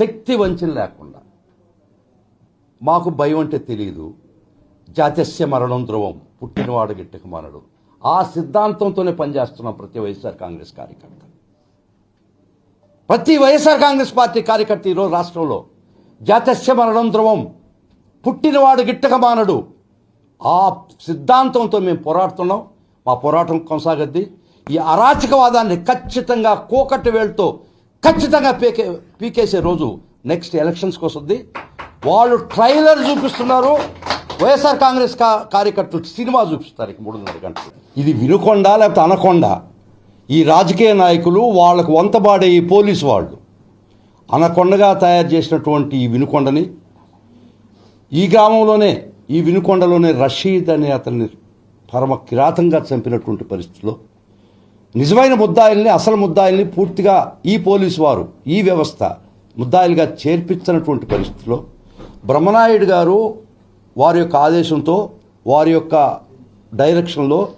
శక్తి వంచన లేకుండా. మాకు భయం అంటే తెలియదు జాతస్య మరణం ధ్రువం పుట్టినవాడు గిట్టక మనడు. ఆ సిద్ధాంతంతోనే పనిచేస్తున్నాం ప్రతి వైఎస్ఆర్ కాంగ్రెస్ కార్యకర్త. ప్రతి వైఎస్ఆర్ కాంగ్రెస్ పార్టీ కార్యకర్త ఈరోజు రాష్ట్రంలో జాతస్య మరణం ధ్రువం పుట్టినవాడు గిట్టక మానడు. ఆ సిద్ధాంతంతో మేము పోరాడుతున్నాం. మా పోరాటం కొనసాగద్ది. ఈ అరాచకవాదాన్ని ఖచ్చితంగా కోకట్టు వేలుతో ఖచ్చితంగా పీకే పీకేసే రోజు నెక్స్ట్ ఎలక్షన్స్కి వస్తుంది వాళ్ళు ట్రైలర్ చూపిస్తున్నారు. వైఎస్ఆర్ కాంగ్రెస్ కా- కార్యకర్తలు సినిమా చూపిస్తారు ఇక మూడున్నర గంటలు. ఇది వినుకొండ లేకపోతే అనకొండ. ఈ రాజకీయ నాయకులు వాళ్ళకు వంతబాడే ఈ పోలీసు వాళ్ళు. అనకొండగా తయారు చేసినటువంటి ఈ వినుకొండని ఈ గ్రామంలోనే ఈ వినుకొండలోనే రషీద్ అనే అతన్ని పరమ కిరాతంగా చంపినటువంటి పరిస్థితిలో నిజమైన ముద్దాయిల్ని అసలు ముద్దాయిల్ని పూర్తిగా ఈ పోలీసు వారు ఈ వ్యవస్థ ముద్దాయిలుగా చేర్పించినటువంటి పరిస్థితిలో బ్రహ్మనాయుడు గారు వారి యొక్క ఆదేశంతో వారి యొక్క డైరెక్షన్లో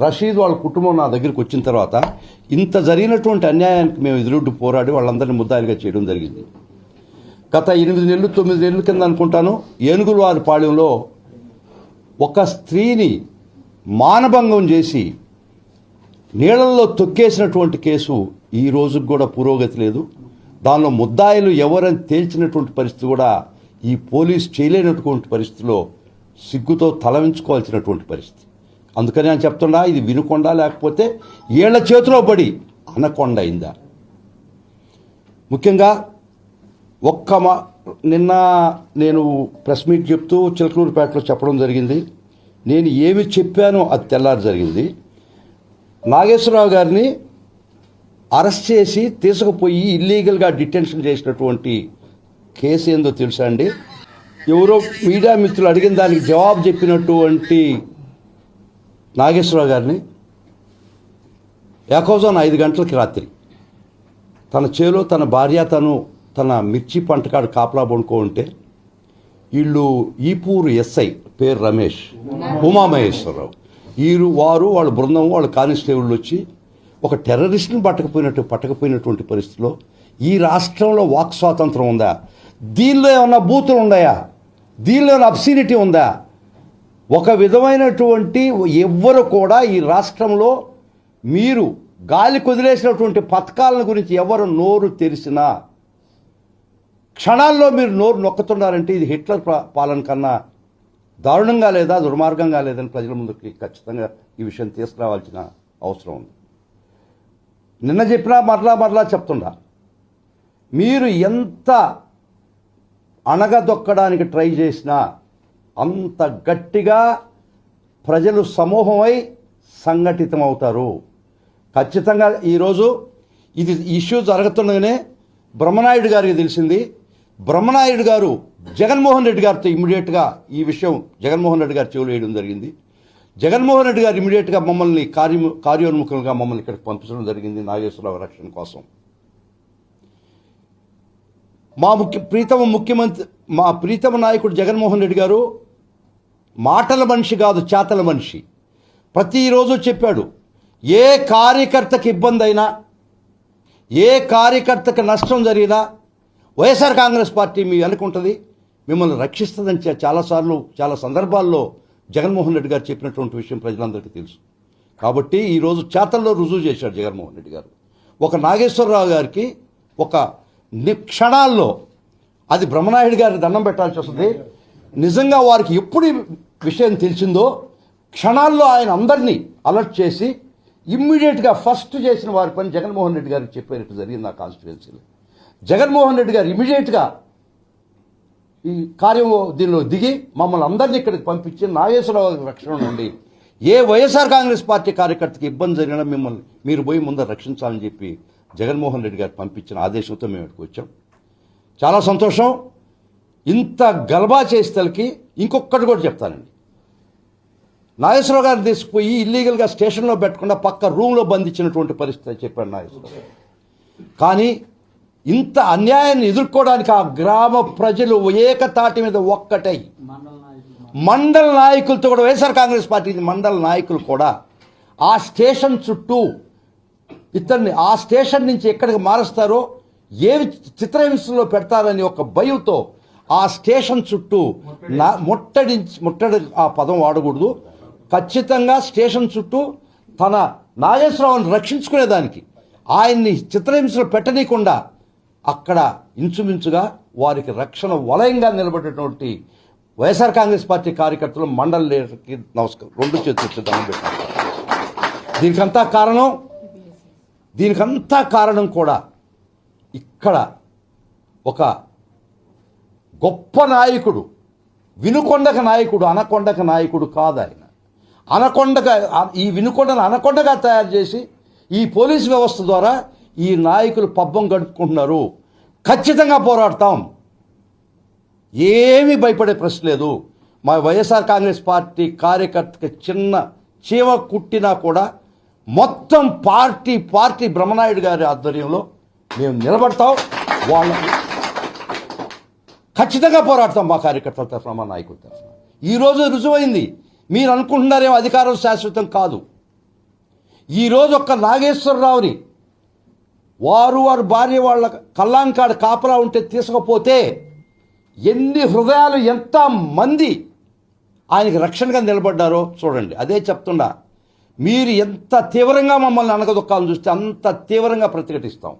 రషీద్ వాళ్ళ కుటుంబం నా దగ్గరికి వచ్చిన తర్వాత ఇంత జరిగినటువంటి అన్యాయానికి మేము ఎదురుడ్డు పోరాడి వాళ్ళందరినీ ముద్దాయిలుగా చేయడం జరిగింది. గత ఎనిమిది నెలలు తొమ్మిది నెలల కింద అనుకుంటాను ఏనుగుల వారి ఒక స్త్రీని మానభంగం చేసి నీళ్ళల్లో తొక్కేసినటువంటి కేసు ఈ రోజుకు కూడా పురోగతి లేదు. దానిలో ముద్దాయిలు ఎవరని తేల్చినటువంటి పరిస్థితి కూడా ఈ పోలీస్ చేయలేనటువంటి పరిస్థితిలో సిగ్గుతో తలవించుకోవాల్సినటువంటి పరిస్థితి. అందుకని నేను చెప్తున్నా ఇది వినుకొండ లేకపోతే ఏళ్ళ చేతిలో పడి అనకొండ అయిందా? ముఖ్యంగా ఒక్క మా నిన్న నేను ప్రెస్ మీట్ చెప్తూ చిలకలూరుపేటలో చెప్పడం జరిగింది. నేను ఏమి చెప్పానో అది తెల్లారి జరిగింది. నాగేశ్వరరావు గారిని అరెస్ట్ చేసి తీసుకుపోయి ఇల్లీగల్గా డిటెన్షన్ చేసినటువంటి కేసు ఏందో తెలుసా అండి? ఎవరో మీడియా మిత్రులు అడిగిన దానికి జవాబు చెప్పినటువంటి నాగేశ్వరరావు గారిని ఏకోజాన్ ఐదు గంటలకి రాత్రి తన చేలో తన భార్య తను తన మిర్చి పంటకాడు కాపలా పడుకో ఉంటే వీళ్ళు ఈపూరు ఎస్ఐ పేరు రమేష్ ఉమామహేశ్వరరావు. వీరు వారు వాళ్ళ బృందం వాళ్ళ కానిస్టేబుల్ వచ్చి ఒక టెర్రరిస్ట్ని పట్టకపోయినట్టు పట్టకపోయినటువంటి పరిస్థితిలో ఈ రాష్ట్రంలో వాక్ స్వాతంత్రం ఉందా? దీనిలో ఏమన్నా బూతులు ఉన్నాయా? దీనిలో ఏమైనా అబ్సినిటీ ఉందా? ఒక విధమైనటువంటి ఎవ్వరు కూడా ఈ రాష్ట్రంలో మీరు గాలి కుదిలేసినటువంటి పథకాలను గురించి ఎవరు నోరు తెరిచినా క్షణాల్లో మీరు నోరు నొక్కుతున్నారంటే ఇది హిట్లర్ పాలన కన్నా దారుణంగా లేదా దుర్మార్గంగా లేదని ప్రజల ముందుకి ఖచ్చితంగా ఈ విషయం తీసుకురావాల్సిన అవసరం ఉంది. నిన్న చెప్పినా మరలా మరలా చెప్తుండా. మీరు ఎంత అణగదొక్కడానికి ట్రై చేసినా అంత గట్టిగా ప్రజలు సమూహమై సంఘటితమవుతారు. ఖచ్చితంగా ఈరోజు ఇది ఇష్యూ జరుగుతుండగానే బ్రహ్మనాయుడు గారికి తెలిసింది బ్రహ్మనాయుడు గారు జగన్మోహన్ రెడ్డి గారితో ఇమీడియట్గా ఈ విషయం జగన్మోహన్ రెడ్డి గారు చెవులు వేయడం జరిగింది. జగన్మోహన్ రెడ్డి గారు ఇమీడియట్గా మమ్మల్ని కార్య కార్యోన్ముఖంగా మమ్మల్ని ఇక్కడికి పంపించడం జరిగింది నాగేశ్వరరావు రక్షణ కోసం. మా ముఖ్య ప్రీతమ ముఖ్యమంత్రి మా ప్రీతమ నాయకుడు జగన్మోహన్ రెడ్డి గారు మాటల మనిషి కాదు చేతల మనిషి. ప్రతిరోజు చెప్పాడు ఏ కార్యకర్తకి ఇబ్బంది అయినా ఏ కార్యకర్తకి నష్టం జరిగినా వైఎస్ఆర్ కాంగ్రెస్ పార్టీ మీ అనుకుంటుంది మిమ్మల్ని రక్షిస్తుందని చాలాసార్లు చాలా సందర్భాల్లో జగన్మోహన్ రెడ్డి గారు చెప్పినటువంటి విషయం ప్రజలందరికీ తెలుసు. కాబట్టి ఈరోజు చేతల్లో రుజువు చేశాడు జగన్మోహన్ రెడ్డి గారు. ఒక నాగేశ్వరరావు గారికి ఒక ని- క్షణాల్లో అది బ్రహ్మనాయుడు గారికి దండం పెట్టాల్సి వస్తుంది. నిజంగా వారికి ఎప్పుడు విషయం తెలిసిందో క్షణాల్లో ఆయన అందరినీ అలర్ట్ చేసి ఇమ్మీడియట్గా ఫస్ట్ చేసిన వారి పని జగన్మోహన్ రెడ్డి గారికి చెప్పేటట్టు జరిగింది ఆ కాన్స్టిట్యుయెన్సీలో జగన్మోహన్ రెడ్డి గారు ఇమీడియట్గా ఈ కార్యం దీనిలో దిగి మమ్మల్ని అందరినీ ఇక్కడికి పంపించి నాగేశ్వరరావు రక్షణ నుండి ఏ వైఎస్ఆర్ కాంగ్రెస్ పార్టీ కార్యకర్తకి ఇబ్బంది జరిగినా మిమ్మల్ని మీరు పోయి ముందర రక్షించాలని చెప్పి జగన్మోహన్ రెడ్డి గారు పంపించిన ఆదేశంతో మేము ఇక్కడికి వచ్చాం. చాలా సంతోషం. ఇంత గల్బా చేసేతలకి ఇంకొకటి కూడా చెప్తానండి. నాగేశ్వరరావు గారిని తీసుకుపోయి ఇల్లీగల్గా స్టేషన్లో పెట్టకుండా పక్క రూమ్లో బంధించినటువంటి పరిస్థితి చెప్పాడు నాగేశ్వరరావు. కానీ ఇంత అన్యాయాన్ని ఎదుర్కోవడానికి ఆ గ్రామ ప్రజలు ఏకతాటి మీద ఒక్కటై. మండల నాయకులతో కూడా వైఎస్ఆర్ కాంగ్రెస్ పార్టీ మండల నాయకులు కూడా ఆ స్టేషన్ చుట్టూ ఇతన్ని ఆ స్టేషన్ నుంచి ఎక్కడికి మారుస్తారో ఏవి చిత్రహింసలో పెడతారని ఒక భయంతో ఆ స్టేషన్ చుట్టూ నా ముట్టడించి ముట్టడి ఆ పదం వాడకూడదు. ఖచ్చితంగా స్టేషన్ చుట్టూ తన నాగేశ్వరరావుని రక్షించుకునేదానికి. ఆయన్ని చిత్రహింసలు పెట్టనీయకుండా అక్కడ ఇంచుమించుగా వారికి రక్షణ వలయంగా నిలబడేటువంటి వైఎస్ఆర్ కాంగ్రెస్ పార్టీ కార్యకర్తలు మండలి లీడర్కి నమస్కారం. రెండు చేతులు దండం పెట్టారు దీనికంతా కారణం దీనికంతా కారణం కూడా ఇక్కడ ఒక గొప్ప నాయకుడు వినుకొండక నాయకుడు అనకొండక నాయకుడు కాదు ఆయన. అనకొండగా ఈ వినుకొండను అనకొండగా తయారు చేసి ఈ పోలీస్ వ్యవస్థ ద్వారా ఈ నాయకులు పబ్బం గడుపుకుంటున్నారు. ఖచ్చితంగా పోరాడతాం. ఏమీ భయపడే ప్రశ్న లేదు. మా వైఎస్ఆర్ కాంగ్రెస్ పార్టీ కార్యకర్తకి చిన్న చీవ కుట్టినా కూడా మొత్తం పార్టీ పార్టీ బ్రహ్మనాయుడు గారి ఆధ్వర్యంలో మేము నిలబడతాం. వాళ్ళకి ఖచ్చితంగా పోరాడతాం మా కార్యకర్తల తరఫున మా నాయకుల తరఫున. ఈరోజు రుజువైంది. మీరు అనుకుంటున్నారేమో అధికారం శాశ్వతం కాదు. ఈరోజు ఒక్క నాగేశ్వరరావుని వారు వారు భార్య వాళ్ళ కల్లాంకాడ కాపలా ఉంటే తీసుకపోతే ఎన్ని హృదయాలు ఎంత మంది ఆయనకి రక్షణగా నిలబడ్డారో చూడండి. అదే చెప్తుండా మీరు ఎంత తీవ్రంగా మమ్మల్ని అనగదొక్కాలని చూస్తే అంత తీవ్రంగా ప్రతిఘటిస్తాం.